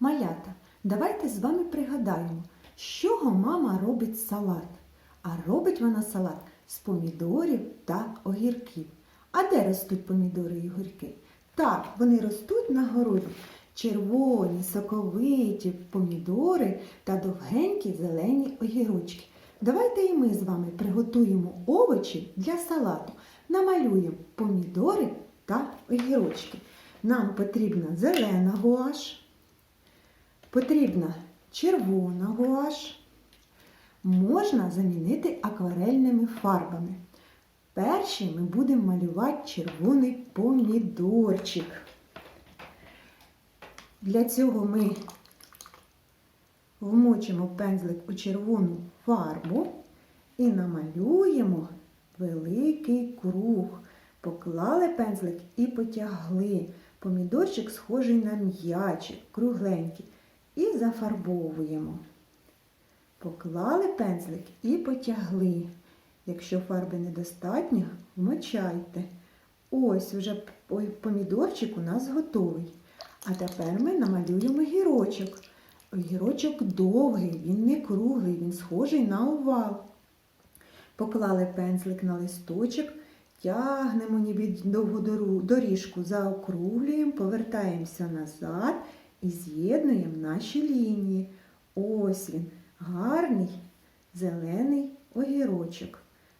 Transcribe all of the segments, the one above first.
Малята, давайте з вами пригадаємо, з чого мама робить салат. А робить вона салат з помідорів та огірків. А де ростуть помідори і огірки? Так, вони ростуть на городі. Червоні, соковиті помідори та довгенькі зелені огірочки. Давайте і ми з вами приготуємо овочі для салату. Намалюємо помідори та огірочки. Нам потрібна зелена гуаш, потрібна червона гуаш. Можна замінити акварельними фарбами. Перший ми будемо малювати червоний помідорчик. Для цього ми вмочимо пензлик у червону фарбу і намалюємо великий круг. Поклали пензлик і потягли. Помідорчик схожий на м'ячик, кругленький. І зафарбовуємо. Поклали пензлик і потягли. Якщо фарби недостатньо, вмочайте. Ось ой, помідорчик у нас готовий. А тепер ми намалюємо гірочок. Огірочок довгий, він не круглий, він схожий на овал. Поклали пензлик на листочок, тягнемо ніби довгу доріжку, заокруглюємо, повертаємося назад і з'єднуємо наші лінії. Ось він, гарний зелений огірочок.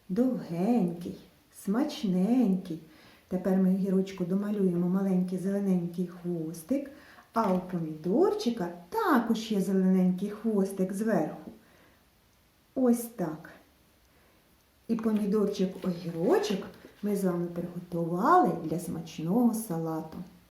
Довгенький, смачненький. Тепер ми огірочку домалюємо маленький зелененький хвостик, а у помідорчика також є зелененький хвостик зверху. Ось так. І помідорчик огірочок ми з вами приготували для смачного салату.